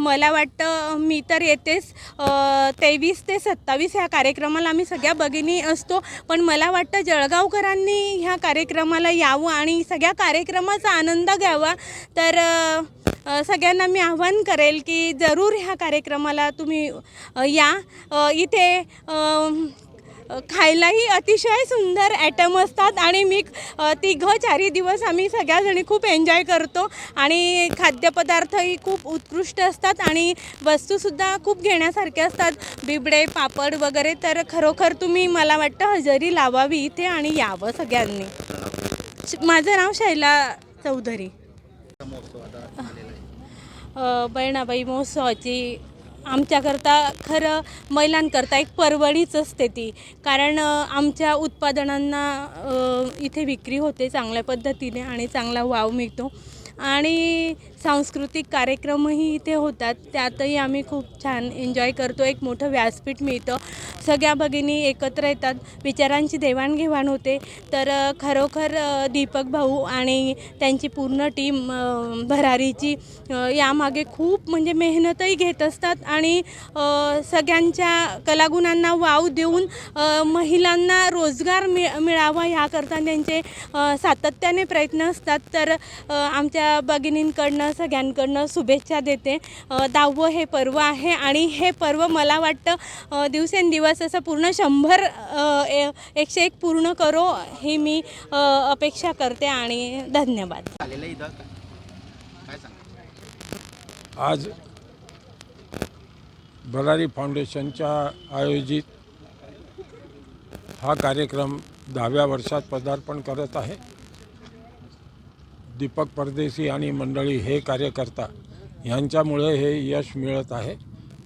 मला वाटतं मी तर येतेच तेवीस ते सत्तावीस ह्या कार्यक्रमाला आम्ही सगळ्या भगिनी असतो. पण मला वाटतं जळगावकरांनी ह्या कार्यक्रमाला यावं आणि सगळ्या कार्यक्रमाचा आनंद घ्यावा. तर सगळ्यांना मी आव्हान करेल की जरूर ह्या कार्यक्रमाला तुम्ही या. इथे खायलाही अतिशय सुंदर ॲटम असतात आणि मी तिघं चारही दिवस आम्ही सगळ्याजणी खूप एन्जॉय करतो आणि खाद्यपदार्थही खूप उत्कृष्ट असतात आणि वस्तूसुद्धा खूप घेण्यासारख्या असतात. बिबडे पापड वगैरे तर खरोखर तुम्ही मला वाटतं हजेरी लावावी इथे आणि यावं सगळ्यांनी. श- माझं नाव शैला चौधरी. अ, बहिणाबाई महोत्सवाची आमच्याकरता खरं महिलांकरता एक परवडीच असते ती. कारण अ, आमच्या उत्पादनांना अ, इथे विक्री होते चांगल्या पद्धतीने आणि चांगला वाव मिळतो. आणि सांस्कृतिक कार्यक्रमही इथे होतात. त्यातही आम्ही खूप छान एन्जॉय करतो. एक मोठं व्यासपीठ मिळतं. सगळ्या भगिनी एकत्र येतात. विचारांची देवाणघेवाण होते. तर खरोखर दीपक भाऊ आणि त्यांची पूर्ण टीम भरारीची यामागे खूप म्हणजे मेहनतही घेत असतात आणि सगळ्यांच्या कलागुणांना वाव देऊन महिलांना रोजगार मि मिळावा ह्याकरता त्यांचे सातत्याने प्रयत्न असतात. तर आमच्या भगिनींकडनं सगळ्यांकडनं शुभेच्छा देते. दहावं हे पर्व आहे आणि हे पर्व मला वाटतं दिवसेंदिवस दिवसेंदिवस असं पूर्ण शंभर एकशे एक पूर्ण करो ही मी अपेक्षा करते आणि धन्यवाद. आलेलं आहे इथं? काय सांगा? आज भरारी फाउंडेशनच्या आयोजित हा कार्यक्रम दहाव्या वर्षात पदार्पण करत आहे. दीपक परदेशी आणि मंडळी हे कार्यकर्ता ह्यांच्यामुळे हे यश मिळत आहे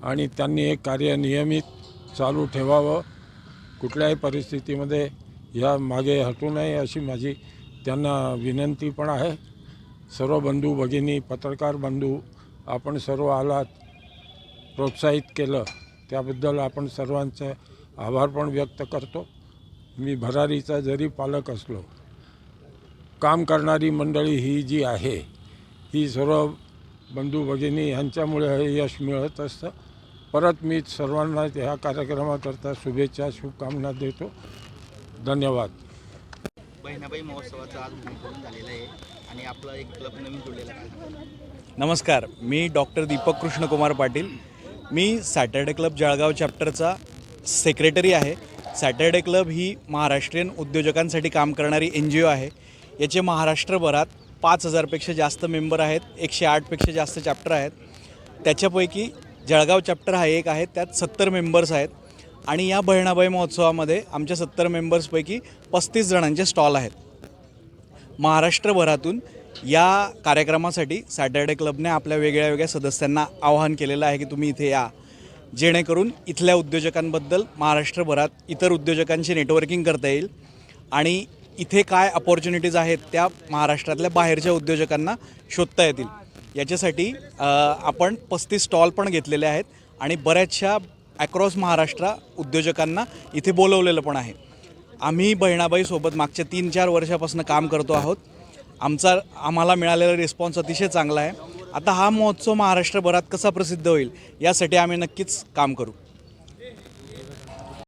आणि त्यांनी हे कार्य नियमित चालू ठेवावं. कुठल्याही परिस्थितीमध्ये या मागे हटू नये अशी माझी त्यांना विनंती पण आहे. सर्व बंधू भगिनी पत्रकार बंधू आपण सर्व आलात प्रोत्साहित केलं त्याबद्दल आपण सर्वांचे आभार पण व्यक्त करतो. मी भरारीचा जरी पालक असलो काम करणारी मंडळी ही जी आहे ही सर्व बंधू भगिनी ह्यांच्यामुळे हे यश मिळत असतं. परत मी सर्वांना ह्या कार्यक्रमाकरता शुभेच्छा शुभकामना देतो. धन्यवाद. बहिणाबाई महोत्सवाचं आज भूमिपूजन झालेलं आहे आणि आपला एक क्लब नवीन जोडलेला आहे. नमस्कार मी डॉक्टर दीपक कृष्णकुमार पाटील. मी सॅटर्डे क्लब जळगाव चॅप्टरचा सेक्रेटरी आहे. सॅटर्डे क्लब ही महाराष्ट्रीयन उद्योजकांसाठी काम करणारी एन जी ओ आहे. याचे महाराष्ट्रभरात पाच हजारपेक्षा जास्त मेंबर आहेत एकशे आठपेक्षा जास्त चॅप्टर आहेत. त्याच्यापैकी जळगाव चॅप्टर हा एक आहे त्यात सत्तर मेंबर्स आहेत. आणि या बहिणाबाई महोत्सवामध्ये आमच्या सत्तर मेंबर्सपैकी पस्तीस जणांचे स्टॉल आहेत. महाराष्ट्रभरातून या कार्यक्रमासाठी सॅटर्डे क्लबने आपल्या वेगळ्या वेगळ्या सदस्यांना आवाहन केलेलं आहे की तुम्ही इथे या. जेणेकरून इथल्या उद्योजकांबद्दल महाराष्ट्रभरात इतर उद्योजकांशी नेटवर्किंग करता येईल. आणि इथे काय अपॉर्च्युनिटीज आहेत त्या महाराष्ट्रातल्या बाहेरच्या उद्योजकांना शोधता येतील. याच्यासाठी आपण पस्तीस स्टॉल पण घेतलेले आहेत आणि बऱ्याचशा ॲक्रॉस महाराष्ट्र उद्योजकांना इथे बोलवलेलं पण आहे. आम्ही बहिणाबाईसोबत मागच्या तीन चार वर्षापासून काम करतो आहोत. आमचा आम्हाला मिळालेला रिस्पॉन्स अतिशय चांगला आहे. आता हा महोत्सव महाराष्ट्रभरात कसा प्रसिद्ध होईल यासाठी आम्ही नक्कीच काम करू.